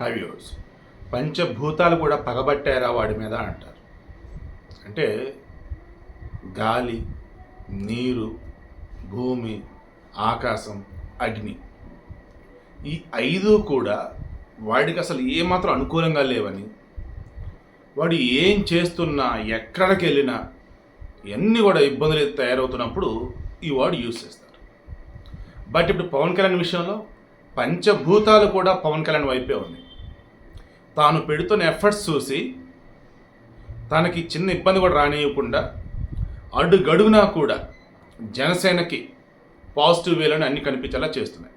హైవ్యూర్స్ పంచభూతాలు కూడా పగబట్టారా వాడి మీద అంటారు. అంటే గాలి నీరు భూమి ఆకాశం అగ్ని. ఈ ఐదు కూడా వాడికి అసలు ఏమాత్రం అనుకూలంగా లేవని వాడు ఏం చేస్తున్నా ఎక్కడికి వెళ్ళినా ఎన్ని కూడా ఇబ్బందులు తయారవుతున్నప్పుడు ఈ వాడు యూజ్ చేస్తారు. బట్ ఇప్పుడు పవన్ కళ్యాణ్ విషయంలో పంచభూతాలు కూడా పవన్ కళ్యాణ్ వైపే ఉన్నాయి. తాను పెడుతున్న ఎఫర్ట్స్ చూసి తనకి చిన్న ఇబ్బంది కూడా రానియకుండా అడుగడుగునా కూడా జనసేనకి పాజిటివ్ వేలని అన్ని కనిపించేలా చేస్తున్నాయి.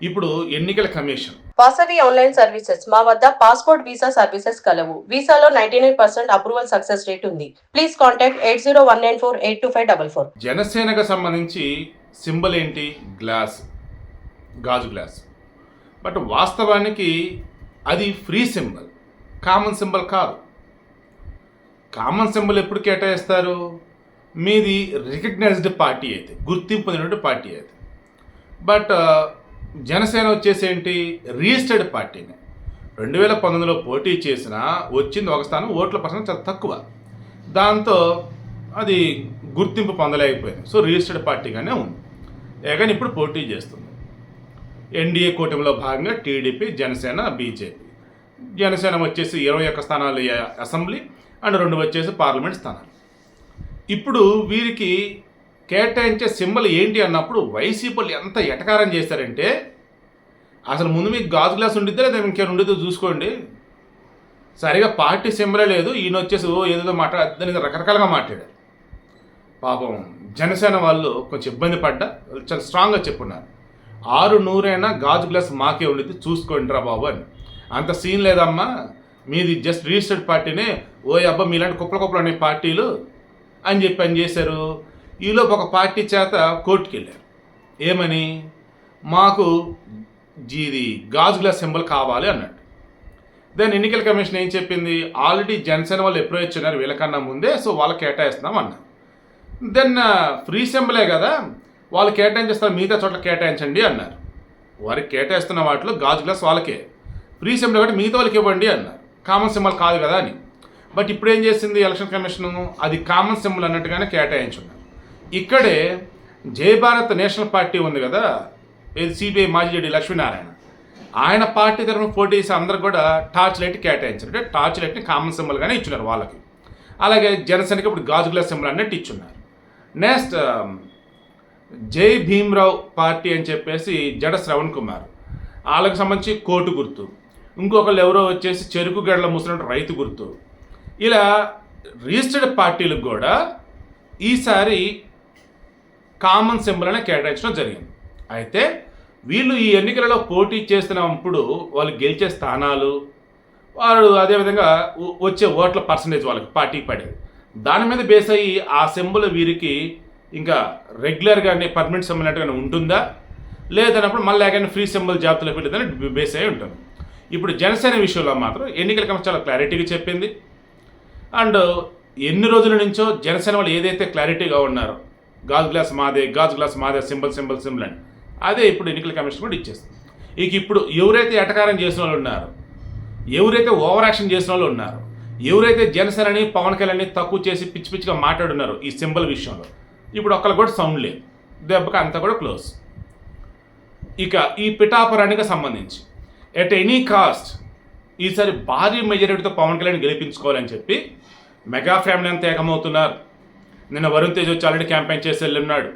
ఇప్పుడు ఎన్నికల కమిషన్. Vasavi online services. మా వద్ద పాస్పోర్ట్ వీసా సర్వీసెస్ కలవు. వీసాలో ninety nine percent approval success rate ఉంది. Please contact eight zero one nine four eight two five double four. జనసేనకు సంబంధించి సింబల్ ఏంటి? గ్లాస్. గాజు గ్లాస్. బట్ వాస్తవానికి అది ఫ్రీ సింబల్ కామన్ సింబల్ కాదు. కామన్ సింబల్ ఎప్పుడు కేటాయిస్తారు? మీది రికగ్నైజ్డ్ పార్టీ అయితే గుర్తింపు పొందినటువంటి పార్టీ అయితే బట్ uh, జనసేన వచ్చేసి ఏంటి రిజిస్టర్డ్ పార్టీని రెండు వేల పంతొమ్మిదిలో పోటీ చేసిన వచ్చింది ఒక స్థానం ఓట్ల పర్సెంట్ చాలా తక్కువ. దాంతో అది గుర్తింపు పొందలేకపోయింది. సో రిజిస్టర్డ్ పార్టీగానే ఉంది. కానీ ఇప్పుడు పోటీ చేస్తుంది. ఎన్డీఏ కూటమిలో భాగంగా టీడీపీ జనసేన బీజేపీ. జనసేన వచ్చేసి ఇరవై ఒక్క స్థానాలు అసెంబ్లీ అండ్ రెండు వచ్చేసి పార్లమెంట్ స్థానాలు. ఇప్పుడు వీరికి కేటాయించే సింబల్ ఏంటి అన్నప్పుడు వైసీపీలు ఎంత ఎటకారం చేశారంటే అసలు ముందు మీకు గాజు గ్లాస్ ఉండిద్దా లేదా ఇంకేమైనా ఉండిద్దో చూసుకోండి. సరిగా పార్టీ సింబలే లేదు. ఈయన వచ్చేసి ఓ ఏదో మాట్లాడే రకరకాలుగా మాట్లాడారు. పాపం జనసేన వాళ్ళు కొంచెం ఇబ్బంది పడ్డా. చాలా స్ట్రాంగ్గా చెప్పున్నారు. ఆరు నూరైనా గాజు గ్లాస్ మాకే ఉండిద్ది. చూసుకోండి రా బాబు అని. అంత సీన్ లేదమ్మా. మీది జస్ట్ రిజిస్టర్డ్ పార్టీనే. ఓ అబ్బా మీలాంటి కుప్పల కుప్పలు అనే పార్టీలు. అని చెప్పి అని చేశారు. ఈలోపు ఒక పార్టీ చేత కోర్టుకి వెళ్ళారు ఏమని? మాకు ఇది గాజు గ్లాస్ సింబల్ కావాలి అన్నట్టు. దెన్ ఎన్నికల కమిషన్ ఏం చెప్పింది? ఆల్రెడీ జనసేన వాళ్ళు అప్రోచ్ ఉన్నారు వీళ్ళకన్నా ముందే సో వాళ్ళకి కేటాయిస్తున్నాం అన్నారు. దెన్ ఫ్రీ సింబలే కదా. వాళ్ళు కేటాయించేస్తారు మిగతా చోట్ల కేటాయించండి అన్నారు. వారికి కేటాయిస్తున్న వాటిలో గాజు గ్లాస్ వాళ్ళకే. ఫ్రీ సింబల్ కాబట్టి మిగతా వాళ్ళకి ఇవ్వండి అన్నారు. కామన్ సింబల్ కాదు కదా అని. బట్ ఇప్పుడు ఏం చేసింది ఎలక్షన్ కమిషన్? అది కామన్ సింబల్ అన్నట్టుగానే కేటాయించున్నారు. ఇక్కడే జై భారత్ నేషనల్ పార్టీ ఉంది కదా? ఇది సిబిఐ మాజీ జడ్జి లక్ష్మీనారాయణ. ఆయన పార్టీ తరఫున పోటీ చేసి అందరు కూడా టార్చ్ లైట్ కేటాయించారు. అంటే టార్చ్ లైట్ని కామన్ సింబల్గానే ఇచ్చున్నారు వాళ్ళకి. అలాగే జనసేనకి ఇప్పుడు గాజు గ్లాస్ సింబల్ అన్నట్టు ఇచ్చున్నారు. నెక్స్ట్ జై భీమ్రావ్ పార్టీ అని చెప్పేసి జడ శ్రవణ్ కుమార్. వాళ్ళకి సంబంధించి కోటు గుర్తు. ఇంకొకళ్ళు ఎవరో వచ్చేసి చెరుకు గడ్ల ముసినట్టు రైతు గుర్తు. ఇలా రిజిస్టర్డ్ పార్టీలకు కూడా ఈసారి కామన్ సింబల్ అనే కేటాయించడం జరిగింది. అయితే వీళ్ళు ఈ ఎన్నికలలో పోటీ చేస్తున్నప్పుడు వాళ్ళు గెలిచే స్థానాలు వాళ్ళు అదేవిధంగా వచ్చే ఓట్ల పర్సంటేజ్ వాళ్ళకి పార్టీకి పడేది. దాని మీద బేస్ అయ్యి ఆ సింబల్ వీరికి ఇంకా రెగ్యులర్గానే పర్మనెంట్ సింబల్ అన్నట్టుగానే ఉంటుందా? లేదన్నప్పుడు మళ్ళీ కానీ ఫ్రీ సింబల్ జాబితాలో పెట్టిందని బేస్ అయి ఉంటుంది ఇప్పుడు జనసేన విషయంలో మాత్రం ఎన్నికల కమిషన్ చాలా క్లారిటీగా చెప్పింది. అండ్ ఎన్ని రోజుల నుంచో జనసేన వాళ్ళు ఏదైతే క్లారిటీగా ఉన్నారో గాజు గ్లాస్ మాదే గాజు గ్లాస్ మాదే సింబల్ సింబల్ సింబల్ అని అదే ఇప్పుడు ఎన్నికల కమిషన్ కూడా ఇచ్చేస్తుంది ఇక ఇప్పుడు ఎవరైతే ఎటకారం చేసిన వాళ్ళు ఉన్నారో ఎవరైతే ఓవర్ యాక్షన్ చేసిన వాళ్ళు ఉన్నారు ఎవరైతే జనసేనని పవన్ కళ్యాణ్ని తక్కువ చేసి పిచ్చి పిచ్చిగా మాట్లాడున్నారో ఈ సింబల్ విషయంలో ఇప్పుడు ఒక్కళ్ళు కూడా సౌండ్ లేదు. దెబ్బకి అంతా కూడా క్లోజ్ ఇక ఈ పిఠాపురానికి సంబంధించి ఎట్ ఎనీ కాస్ట్ ఈసారి భారీ మెజారిటీతో పవన్ కళ్యాణ్ గెలిపించుకోవాలని చెప్పి మెగా ఫ్యామిలీ అంతా ఏకమవుతున్నారు. నిన్న వరుణ్ తేజ్ వచ్చి ఆల్రెడీ క్యాంపెయిన్ చేసి వెళ్ళున్నాడు.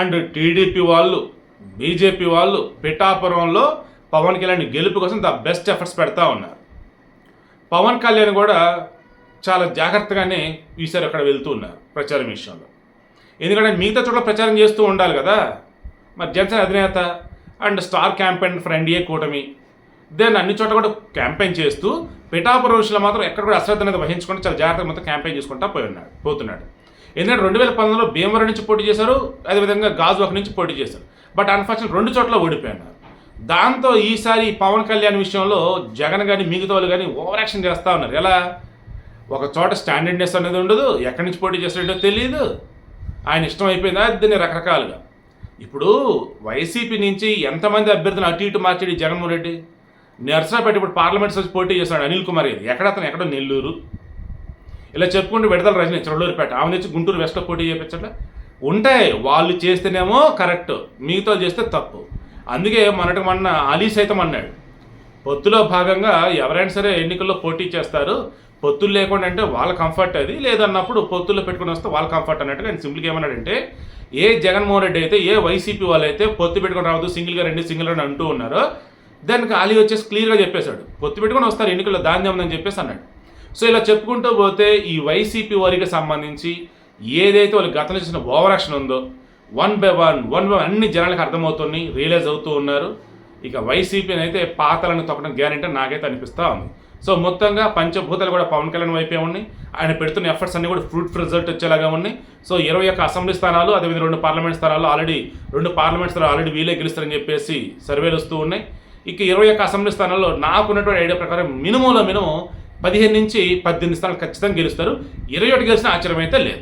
అండ్ టీడీపీ వాళ్ళు బీజేపీ వాళ్ళు పిఠాపురంలో పవన్ కళ్యాణ్ గెలుపు కోసం ద బెస్ట్ ఎఫర్ట్స్ పెడతా ఉన్నారు. పవన్ కళ్యాణ్ కూడా చాలా జాగ్రత్తగానే ఈసారి అక్కడ వెళ్తూ ఉన్నారు ప్రచారం విషయంలో. ఎందుకంటే మిగతా చోట్ల ప్రచారం చేస్తూ ఉండాలి కదా. మరి జనసేన అధినేత and star campaign for NDA కూటమి. దెన్ అన్ని చోట్ల కూడా క్యాంపెయిన్ చేస్తూ పిఠాపురం విషయంలో మాత్రం ఎక్కడ కూడా అశ్రద్ధ అనేది వహించుకుంటూ చాలా జాగ్రత్తగా మొత్తం క్యాంపెయిన్ చేసుకుంటా పోయి ఉన్నాడు పోతున్నాడు. ఎందుకంటే రెండు వేల పంతొమ్మిదిలో భీమవరం నుంచి పోటీ చేశారు అదేవిధంగా గాజువాక నుంచి పోటీ చేశారు. బట్ అన్ఫార్చునేట్ రెండు చోట్ల ఓడిపోయినారు. దాంతో ఈసారి పవన్ కళ్యాణ్ విషయంలో జగన్ కానీ మిగతా వాళ్ళు కానీ ఓవర్ యాక్షన్ చేస్తూ ఉన్నారు. ఎలా? ఒక చోట స్టాండర్డ్నెస్ అనేది ఉండదు ఎక్కడి నుంచి పోటీ చేస్తాడో తెలియదు ఆయన ఇష్టం అయిపోయిందా? దీన్ని రకరకాలుగా. ఇప్పుడు వైసీపీ నుంచి ఎంతమంది అభ్యర్థులు అటు ఇటు మార్చాడు జగన్మోహన్ రెడ్డి? నర్సరాపేట ఇప్పుడు పార్లమెంట్స్ వచ్చి పోటీ చేస్తున్నాడు అనిల్ కుమార్ గారు ఎక్కడ అతను? ఎక్కడో? నెల్లూరు. ఇలా చెప్పుకుంటూ విడతల రజనీ చెరలూరుపేట ఆమె తెచ్చి గుంటూరు వెస్ట్లో పోటీ చేయించట్లే? ఉంటాయి. వాళ్ళు చేస్తేనేమో కరెక్ట్. మిగతా చేస్తే తప్పు. అందుకే మొన్నటి మొన్న అలీ సైతం అన్నాడు. పొత్తులో భాగంగా ఎవరైనా సరే ఎన్నికల్లో పోటీ చేస్తారు. పొత్తులు లేకుండా అంటే వాళ్ళ కంఫర్ట్ అది. లేదన్నప్పుడు పొత్తుల్లో పెట్టుకుని వస్తే వాళ్ళ కంఫర్ట్ అన్నట్టుగా నేను సింపుల్గా ఏమన్నాడంటే ఏ జగన్మోహన్ రెడ్డి అయితే ఏ వైసీపీ వాళ్ళు అయితే పొత్తు పెట్టుకుని రావద్దు సింగిల్గా రెండు సింగిల్ అని అంటూ ఉన్నారో దానికి అలీ వచ్చేసి క్లియర్గా చెప్పేశాడు. పొత్తు పెట్టుకొని వస్తారు ఎన్నికల్లో దాని అని చెప్పేసి అన్నాడు. సో ఇలా చెప్పుకుంటూ పోతే ఈ వైసీపీ వారికి సంబంధించి ఏదైతే వాళ్ళు గతంలో చేసిన ఓవర్ యాక్షన్ ఉందో one by one one by అన్ని జనాలకు అర్థమవుతున్నాయి రియలైజ్ అవుతూ ఉన్నారు. ఇక వైసీపీని అయితే పాతలను తొక్కడం గ్యారెంటీ నాకైతే అనిపిస్తూ ఉంది. సో మొత్తంగా పంచభూతాలు కూడా పవన్ కళ్యాణ్ వైపే ఉన్నాయి. ఆయన పెడుతున్న ఎఫర్ట్స్ అన్ని కూడా ఫ్రూట్ రిజల్ట్ వచ్చేలాగా ఉన్నాయి. సో ఇరవై ఒక్క అసెంబ్లీ స్థానాలు అదేవిధంగా రెండు పార్లమెంట్ స్థానాలు ఆల్రెడీ రెండు పార్లమెంట్ స్థానాలు ఆల్రెడీ వీలే గెలుస్తారని చెప్పేసి సర్వేలు వస్తూ ఉన్నాయి. ఇక ఇరవై ఒక్క అసెంబ్లీ స్థానాల్లో నాకున్నటువంటి ఐడియా ప్రకారం మినిమంలో మినిమం పదిహేను నుంచి పద్దెనిమిది స్థానాలు ఖచ్చితంగా గెలుస్తారు. ఇరవై ఒకటి గెలిచిన ఆశ్చర్యం అయితే లేదు.